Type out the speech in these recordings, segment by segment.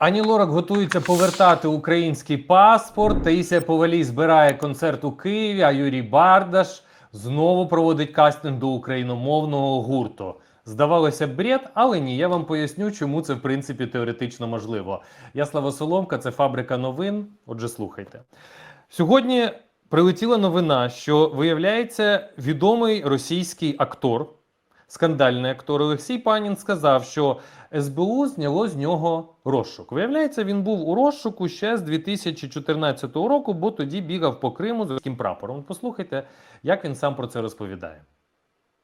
Ані Лорак готується повертати український паспорт. Таїсія Повалій збирає концерт у Києві. А Юрій Бардаш знову проводить кастинг до україномовного гурту. Здавалося б, бред, але ні. Я вам поясню, чому це в принципі теоретично можливо. Я Слава Соломка, це фабрика новин. Отже, слухайте. Сьогодні прилетіла новина, що виявляється відомий російський актор, скандальний актор Олексій Панін сказав, що СБУ зняло з нього розшук. Виявляється, він був у розшуку ще з 2014 року, бо тоді бігав по Криму з російським прапором. Послухайте, як він сам про це розповідає.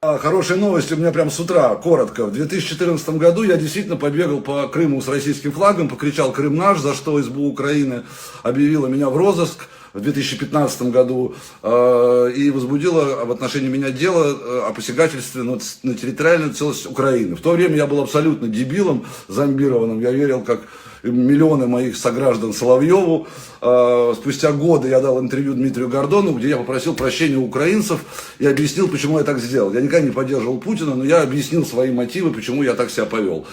А, Хорошая новость у меня прям с утра, коротко. В 2014 году я действительно побегал по Крыму с российским флагом, покричал «Крым наш», за что СБУ Украины объявила меня в розыск В 2015 году э, и возбудила в отношении меня дело э, о посягательстве на, на территориальную целостность Украины. В то время я был абсолютно дебилом, зомбированным. Я верил, как миллионы моих сограждан Соловьеву. Э, Спустя годы я дал интервью Дмитрию Гордону, где я попросил прощения у украинцев и объяснил, почему я так сделал. Я никогда не поддерживал Путина, но я объяснил свои мотивы, почему я так себя повел.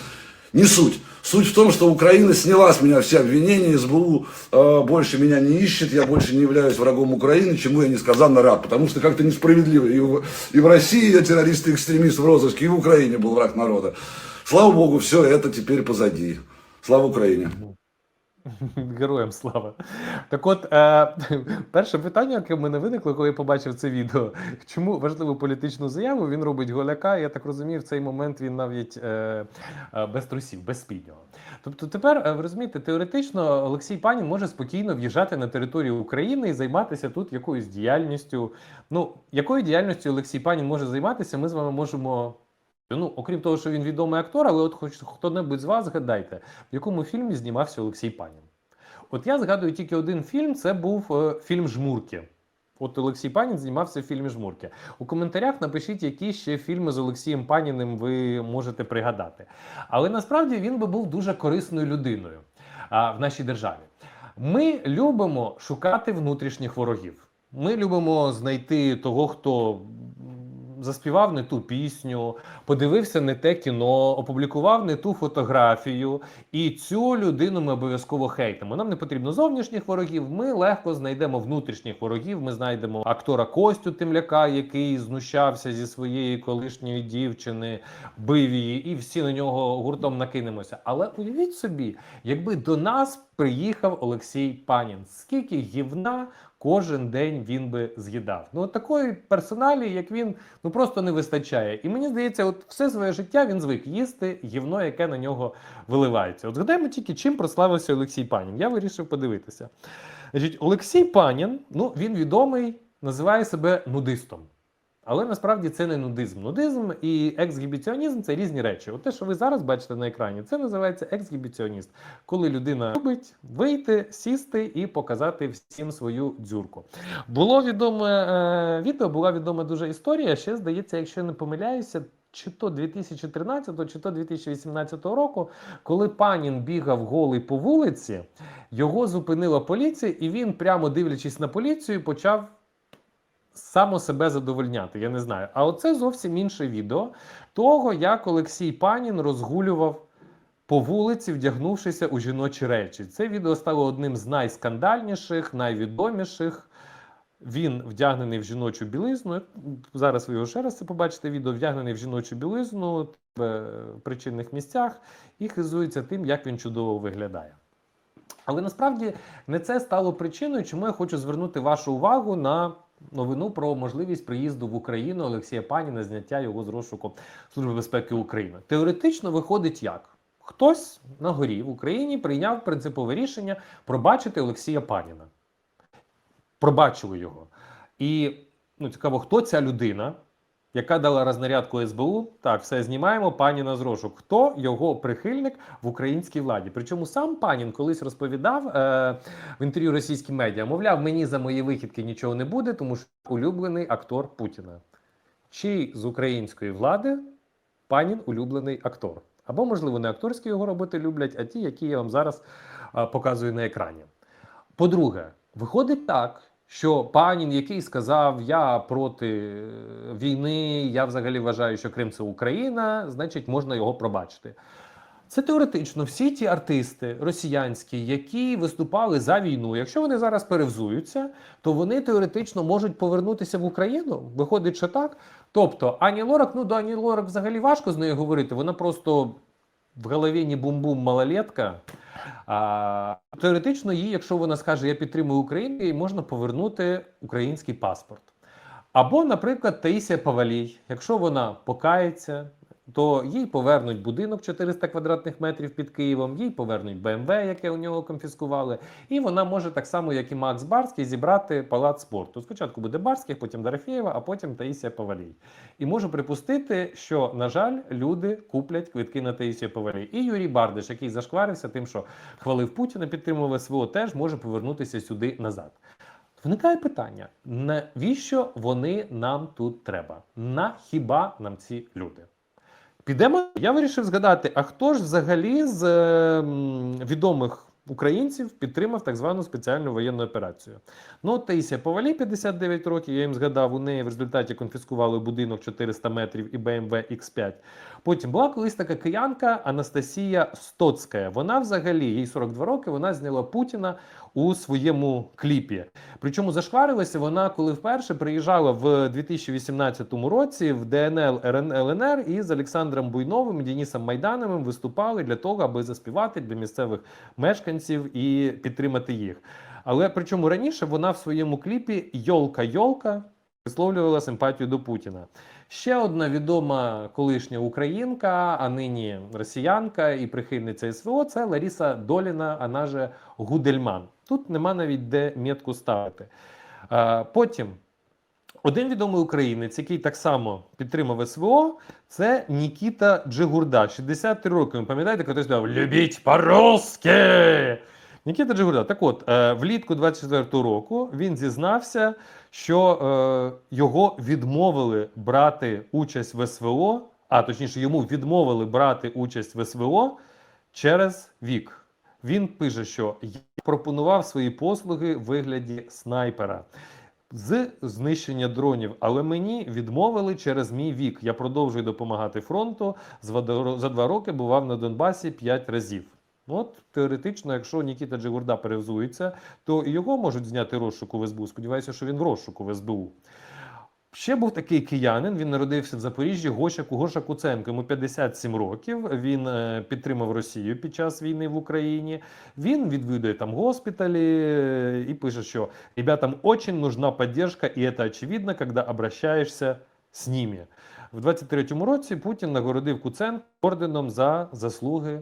Не суть. Суть в том, что Украина сняла с меня все обвинения, СБУ э, больше меня не ищет, я больше не являюсь врагом Украины, чему я несказанно рад, потому что как-то несправедливо. И в, и в России я террорист и экстремист в розыске, и в Украине был враг народа. Слава Богу, все это теперь позади. Слава Украине. Героям слава. Так от, е, перше питання, яке в мене виникло, коли я побачив це відео. Чому важливу політичну заяву він робить голяка? Я так розумію, в цей момент він навіть е, е, без трусів, без спіднього. Тобто, тепер е, ви розумієте, теоретично Олексій Панін може спокійно в'їжджати на територію України і займатися тут якоюсь діяльністю. Ну, якою діяльністю Олексій Панін може займатися, ми з вами можемо. Ну, окрім того, що він відомий актор, але от хоч хто-небудь з вас згадайте, в якому фільмі знімався Олексій Панін. От я згадую тільки один фільм: це був е, фільм Жмурки. От Олексій Панін знімався в фільмі Жмурки. У коментарях напишіть, які ще фільми з Олексієм Паніним ви можете пригадати. Але насправді він би був дуже корисною людиною а, в нашій державі. Ми любимо шукати внутрішніх ворогів. Ми любимо знайти того, хто заспівав не ту пісню, подивився не те кіно, опублікував не ту фотографію, і цю людину ми обов'язково хейтимо. Нам не потрібно зовнішніх ворогів. Ми легко знайдемо внутрішніх ворогів. Ми знайдемо актора Костю Темляка, який знущався зі своєї колишньої дівчини, бив її, і всі на нього гуртом накинемося. Але уявіть собі, якби до нас приїхав Олексій Панін, скільки гівна кожен день він би з'їдав. Ну такої персоналі, як він, ну просто не вистачає. І мені здається, от все своє життя він звик їсти гівно, яке на нього виливається. От згадаємо тільки, чим прославився Олексій Панін. Я вирішив подивитися. Значить, Олексій Панін, ну він відомий, називає себе нудистом. Але насправді це не нудизм. Нудизм і ексгібіціонізм це різні речі. От те, що ви зараз бачите на екрані, це називається ексгібіціоніст, коли людина любить вийти, сісти і показати всім свою дзюрку. Було відоме е, відео, була відома дуже історія. Ще здається, якщо я не помиляюся. Чи то 2013, чи то 2018 року, коли панін бігав голий по вулиці, його зупинила поліція, і він, прямо дивлячись на поліцію, почав само себе задовольняти. Я не знаю. А оце зовсім інше відео того, як Олексій Панін розгулював по вулиці, вдягнувшися у жіночі речі. Це відео стало одним з найскандальніших, найвідоміших. Він вдягнений в жіночу білизну. Зараз ви його ще раз це побачите. Відео вдягнений в жіночу білизну в причинних місцях і хизується тим, як він чудово виглядає. Але насправді не це стало причиною, чому я хочу звернути вашу увагу на новину про можливість приїзду в Україну Олексія Паніна, зняття його з розшуку Служби безпеки України. Теоретично виходить як? Хтось на горі в Україні прийняв принципове рішення пробачити Олексія Паніна. Пробачили його. І ну, цікаво, хто ця людина, яка дала рознарядку СБУ? Так, все знімаємо паніна з розшук. Хто його прихильник в українській владі? Причому сам панін колись розповідав е, в інтерв'ю російським медіа, мовляв, мені за мої вихідки нічого не буде, тому що улюблений актор Путіна. Чий з української влади панін улюблений актор? Або, можливо, не акторські його роботи люблять, а ті, які я вам зараз е, показую на екрані. По-друге, виходить так, що панін, який сказав, я проти е, війни, я взагалі вважаю, що Крим це Україна, значить, можна його пробачити. Це теоретично всі ті артисти росіянські, які виступали за війну. Якщо вони зараз перевзуються, то вони теоретично можуть повернутися в Україну. Виходить, що так. Тобто, Ані Лорак, ну до Ані Лорак взагалі важко з нею говорити. Вона просто в голові не бум-бум малолетка. А, теоретично, їй, якщо вона скаже, я підтримую Україну, їй можна повернути український паспорт. Або, наприклад, Таїсія Павалій, якщо вона покається, то їй повернуть будинок 400 квадратних метрів під Києвом, їй повернуть БМВ, яке у нього конфіскували, і вона може так само, як і Макс Барський, зібрати палац спорту. Спочатку буде Барських, потім Дорофєєва, а потім Таїсія Павалій. І можу припустити, що, на жаль, люди куплять квитки на Таїсію Павалій. І Юрій Бардиш, який зашкварився тим, що хвалив Путіна, підтримував СВО, теж може повернутися сюди назад. Виникає питання: навіщо вони нам тут треба? На хіба нам ці люди? Підемо. Я вирішив згадати, а хто ж взагалі з е, відомих українців підтримав так звану спеціальну воєнну операцію? Ну, Таїсія Повалі, 59 років, я їм згадав, у неї в результаті конфіскували будинок 400 метрів і BMW X5. Потім була колись така киянка Анастасія Стоцька. Вона взагалі, їй 42 роки, вона зняла Путіна у своєму кліпі. Причому зашкварилася вона, коли вперше приїжджала в 2018 році в ДНЛ РН ЛНР і з Олександром Буйновим і Денисом Майдановим виступали для того, аби заспівати для місцевих мешканців і підтримати їх. Але причому раніше вона в своєму кліпі Йолка-Йолка висловлювала симпатію до Путіна. Ще одна відома колишня українка, а нині росіянка і прихильниця СВО це Ларіса Доліна, вона же Гудельман. Тут нема навіть де метку ставити. Потім один відомий українець, який так само підтримав СВО, це Нікіта Джигурда, 63 роки. Ви пам'ятаєте, коли сказав «Любіть по-русски!» Нікіта Джигурда. Так от, е, влітку 24-го року він зізнався, що е, його відмовили брати участь в СВО, а точніше, йому відмовили брати участь в СВО через вік. Він пише, що пропонував свої послуги в вигляді снайпера з знищення дронів, але мені відмовили через мій вік. Я продовжую допомагати фронту. За два- роки бував на Донбасі 5 разів. От теоретично, якщо Нікіта Джигурда перевзується, то і його можуть зняти розшуку в СБУ. Сподіваюся, що він в розшуку в СБУ. Ще був такий киянин. Він народився в Запоріжжі. Гоша Гоша Куценко. Йому 57 років. Він е, підтримав Росію під час війни в Україні. Він відвідує там госпіталі е, і пише, що ребятам очень нужна поддержка, і це очевидно, коли обращаєшся з ними. В 23-му році Путін нагородив Куценко орденом за заслуги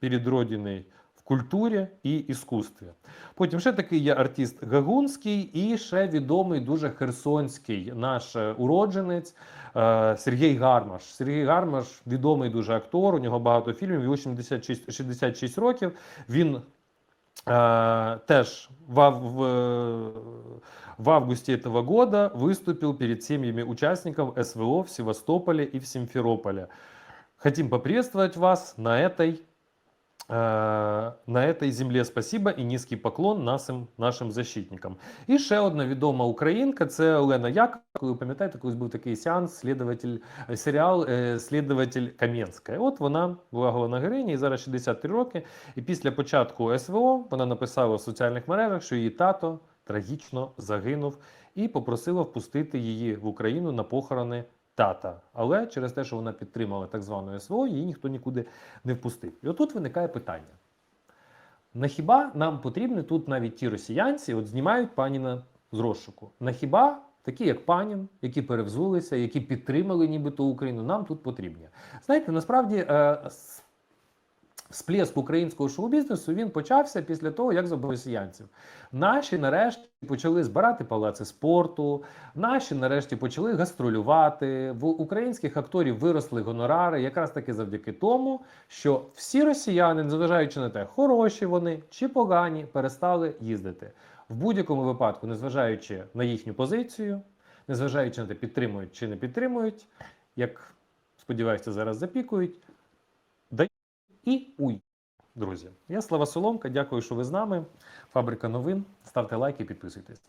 перед Родиною в культурі і іскусстві. Потім ще такий є артист Гагунський і ще відомий дуже херсонський наш е, уродженець е, Сергій Гармаш. Сергій Гармаш відомий дуже актор. У нього багато фільмів. Йому 66, 66 років. Він э, теж в, ав- в, э, в августе этого года выступил перед семьями участников СВО в Севастополе и в Симферополе. Хотим поприветствовать вас на этой, э, на этой земле. Спасибо і низький поклон нашим, нашим защитникам. І ще одна відома українка це Олена Якова. Ви пам'ятаєте, колись був такий сеанс, слідователь, е, серіал е, Слідователь Кам'янська. От вона була головна героїня, і зараз 63 роки. І після початку СВО вона написала в соціальних мережах, що її тато трагічно загинув, і попросила впустити її в Україну на похорони тата. Але через те, що вона підтримала так звану СВО, її ніхто нікуди не впустив. І отут виникає питання. На хіба нам потрібні тут навіть ті росіянці, от знімають паніна з розшуку. На хіба такі, як панін, які перевзулися, які підтримали нібито Україну, нам тут потрібні. Знаєте, насправді е, сплеск українського шоу-бізнесу він почався після того, як забув росіянців. Наші нарешті почали збирати палаци спорту, наші нарешті почали гастролювати. В українських акторів виросли гонорари, якраз таки завдяки тому, що всі росіяни, незважаючи на те, хороші вони чи погані, перестали їздити. В будь-якому випадку, незважаючи на їхню позицію, незважаючи на те, підтримують чи не підтримують, як сподіваюся, зараз запікують, і уй. Друзі, я Слава Соломка. Дякую, що ви з нами. Фабрика новин. Ставте лайки, підписуйтесь.